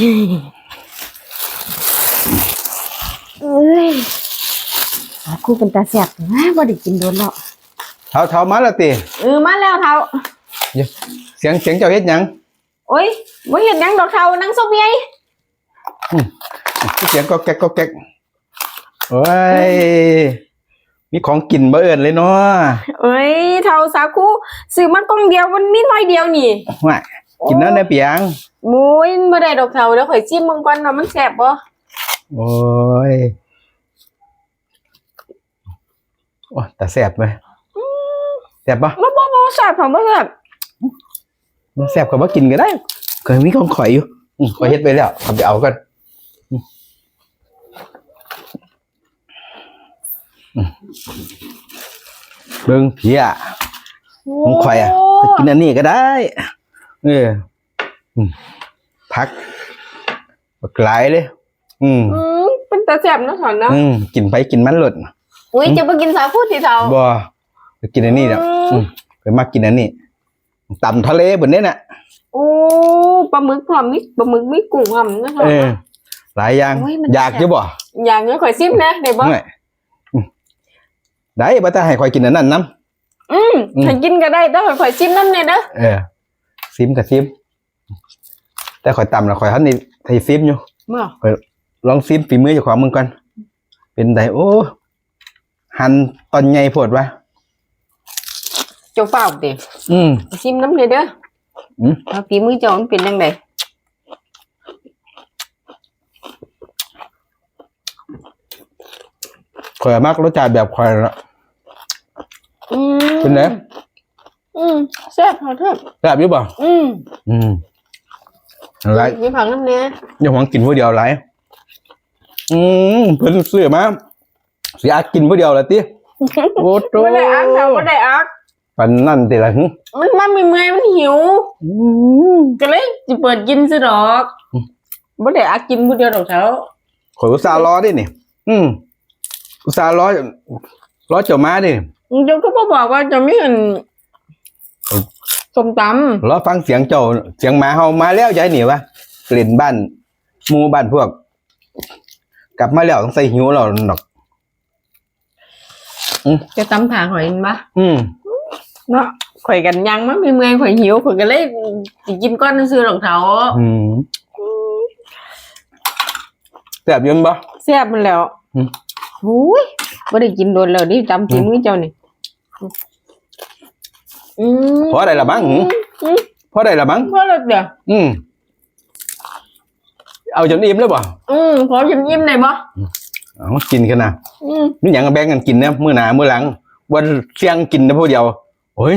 เอ้ยหาคู่เป็นตาแสบนะบ่ได้กินโดนแล้วเท้าเท้ามาและติเออมาแล้วเท่าเดี๋ยวเสียงเสียงเจ้าเฮ็ดหยังโอ้ยบ่เห็นหยังดอกเท่านั่งซบใหญ่เสียงก็แก๊กก็แก๊กโอ้ยมีของกินบ่เอิ้นเลยเนาะเอ้ยเท่าสาคูซื้อมากล่องเดียวมันมีน้อยเดียวนี่ว่า กินนั้นได้เปียงโอ้ยบ่ได้ดอกเท่าเดี๋ยวข่อยชิมมึงก่อนว่ามันแซ่บบ่โอ้ยโอ้แต่แสบไหมแสบปะบ่บ่บ่แซ่บของบ่แซ่บมันแสบก็บ่กินก็ได้เคยมีของข่อยอยู่อืมข่อยเฮ็ดไปแล้วทำไปเอากันอืมอืมเบิ่งเพียของข่อยอะไปกินอันนี้ก็ได้ เอออืมพักบักหลายเลย อืมอืมเป็นตาแซ่บเนาะสอนเนาะอืมกินไปกินมันหลดอุ้ยจะบ่กินสาคูสิเท่าบ่ไปกินอันนี้แหละอืมอืมไปมากินอันนี้ตำทะเลบนนี้น่ะโอ้ปลาหมึกพร้อมมีปลาหมึกมีกุ้งหอมนะเท่าเออหลายอย่างโอ้ยมันอยากอยู่บ่อย่างนี้ข่อยซิมนะได้บ่ไม่อืมได้บ่ตาให้ข่อยกินอันนั้นน้อืมอืมถ้ากินก็ได้แต่ข่อยซิมนำแน่เด้อำเออ ซิมกับซิม แต่ข่อยตำแล้วข่อยทันนี่ให้ซิมอยู่เมื่อลองซิมฝีมือเจ้าของมึงก่อนเป็นไดโอ้หันตอนใหญ่โพดวะเจ้าเฝ้าติอืมซิมน้ำเลยเด้ออืมว่าฝีมือเจ้ามันเป็นจังไดข่อยมักรสชาติแบบข่อยละอืมเป็นไง อืมแซ่บขอโทษแบบอยู่บ่อืมอืมอะไรมีผักน้ำเนี้ยอย่าหวังกินผู้เดียวไรอืมเพิ่นซื้อมาสิอากินผู้เดียวละติโอ้โตบ่ได้อักเท่าบ่ได้อักปันนั่นติละหึมันมันมีเมื่อยมันหิวอืมก็เลยสิเปิดกินซะดอกอืมบ่ได้อักกินผู้เดียวดอกเท่าข่อยอุตส่าห์รอดินี่อืมอุตส่าห์รอรอเจ้ามาดิเจ้าก็บ่บอกว่าเจะมีอันเอ้า ส้มตำรอฟังเสียงเจ้าเสียงหมาเฮามาแล้วยายหนีวะกลิ่นบ้านหมู่บ้านพวก กลับมาแล้วต้องใส่หิวเราดอกจะตำถาหอยมันบ่อืมเนาะข่อยกันยังมันมีเมื่อยข่อยหิวข่อยก็เลยสิกินก้อนซื้อดอกเท่าอืมแซ่บอยืนบ่แซ่บมันแล้วอืมหูยบ่ได้กินโดนแล้วนี่จำฝีมือเจ้านี่อืม พอได้ละมั้งหืออืมพอได้ละมั้งพอแล้วเดี๋ยวอืมเอาจนอิ่มแล้วบ่อืมขอชิมยิ้มหน่อยบ่เอากินกันนะอืมนี่หยังก็แบ่งกันกินนะมื้อหน้ามื้อหลังวันเที่ยงกินนะผู้เดียวโอ้ย